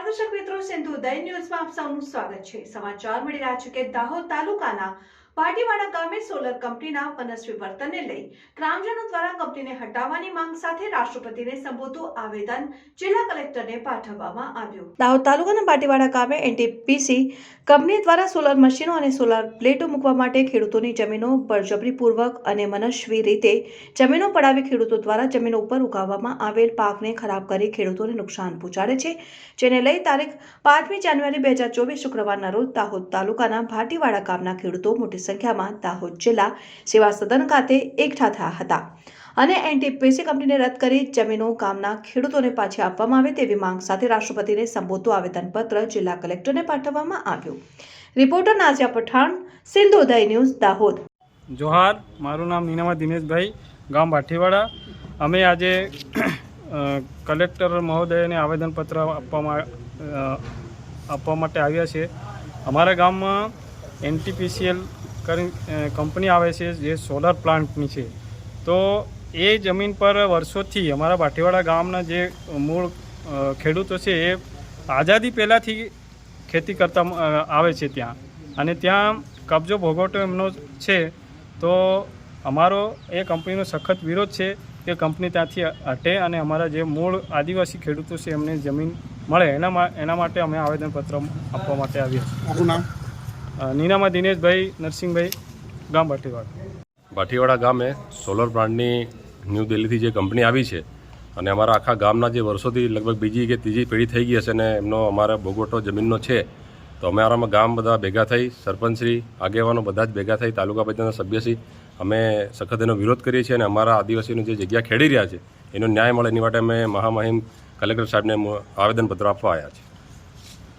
નમસ્કાર મિત્રો, સિંધુ દૈનિક ન્યૂઝમાં આપ સૌનું સ્વાગત છે. સમાચાર મળી રહ્યા છે કે દાહોદ તાલુકાના પાટીવાડા ગામે સોલર કંપનીના મનસ્વી વર્તનને લઈ ગ્રામજનો દ્વારા કંપનીને હટાવવાની માંગ સાથે રાષ્ટ્રપતિને સંબોધતું આવેદન જિલ્લા કલેક્ટરને પાઠવવામાં આવ્યું. દાહોદ તાલુકાના પાટીવાડા ગામે એનટીપીસી કંપની દ્વારા સોલર મશીનો અને સોલર પ્લેટો મૂકવા માટે ખેડૂતોની જમીનો બળજબરીપૂર્વક અને મનસ્વી રીતે જમીનો પડાવી ખેડૂતો દ્વારા જમીનો ઉપર ઉગાવવામાં આવેલ પાકને ખરાબ કરી ખેડૂતોને નુકસાન પહોંચાડે છે. જેને લઈ તારીખ પાંચમી જાન્યુઆરી બે હજાર ચોવીસ શુક્રવારના રોજ દાહોદ તાલુકાના ભાટીવાડા ગામના ખેડૂતો મોટી સંખ્યામાં દાહોદ જિલ્લા સેવા સદન ખાતે એકઠા થયા હતા. અને એનટીપીસી કંપનીને રદ કરી જમીનો ગામના ખેડૂતોને પાછી આપવામાં આવે તેવી માંગ સાથે રાષ્ટ્રપતિને સંબોધતું આવેદનપત્ર જિલ્લા કલેક્ટરને પાઠવવામાં આવ્યું. Reporter Nazia Pathan, Sindhuday news, Dahod. Johar, મારું નામ નીનામા દિનેશભાઈ, ગામ ભાઠીવાડા અમે આજે કલેક્ટર મહોદયને આવેદનપત્ર આપવામાં આપવા માટે આવ્યા છે અમારા ગામમાં એનટીપીસીએલ કંપની આવે છે, જે સોલર પ્લાન્ટની છે. તો એ જમીન પર વર્ષોથી અમારા ભાટીવાડા ગામના જે મૂળ ખેડૂતો છે, એ આઝાદી પહેલાંથી ખેતી કરતા આવે છે ત્યાં. અને ત્યાં કબજો ભોગવટો એમનો છે, તો અમારો એ કંપનીનો સખત વિરોધ છે કે કંપની ત્યાંથી હટે અને અમારા જે મૂળ આદિવાસી ખેડૂતો છે એમને જમીન મળે. એના એના માટે અમે આવેદનપત્ર આપવા માટે આવ્યા આપણું નામ? નીનામાં દિનેશભાઈ, નરસિંહભાઈ, ગામ ભાટીવાડા ભાટીવાડા ગામે સોલર પ્લાન્ટની ન્યૂ દિલ્હીથી જે કંપની આવી છે અને અમારા આખા ગામના જે વર્ષોથી લગભગ બીજી કે ત્રીજી પેઢી થઈ ગઈ હશે અને એમનો અમારા ભોગવટો જમીનનો છે, તો અમે અમારામાં ગામ બધા ભેગા થઈ, સરપંચશ્રી, આગેવાનો બધા જ ભેગા થઈ, તાલુકા પંચાયતના સભ્યશ્રી, અમે સખત એનો વિરોધ કરીએ છીએ અને અમારા આદિવાસીનું જે જગ્યા ખેડી રહ્યા છે, એનો ન્યાય મળે એની માટે અમે મહામહિમ કલેક્ટર સાહેબને આવેદનપત્ર આપવા આવ્યા છે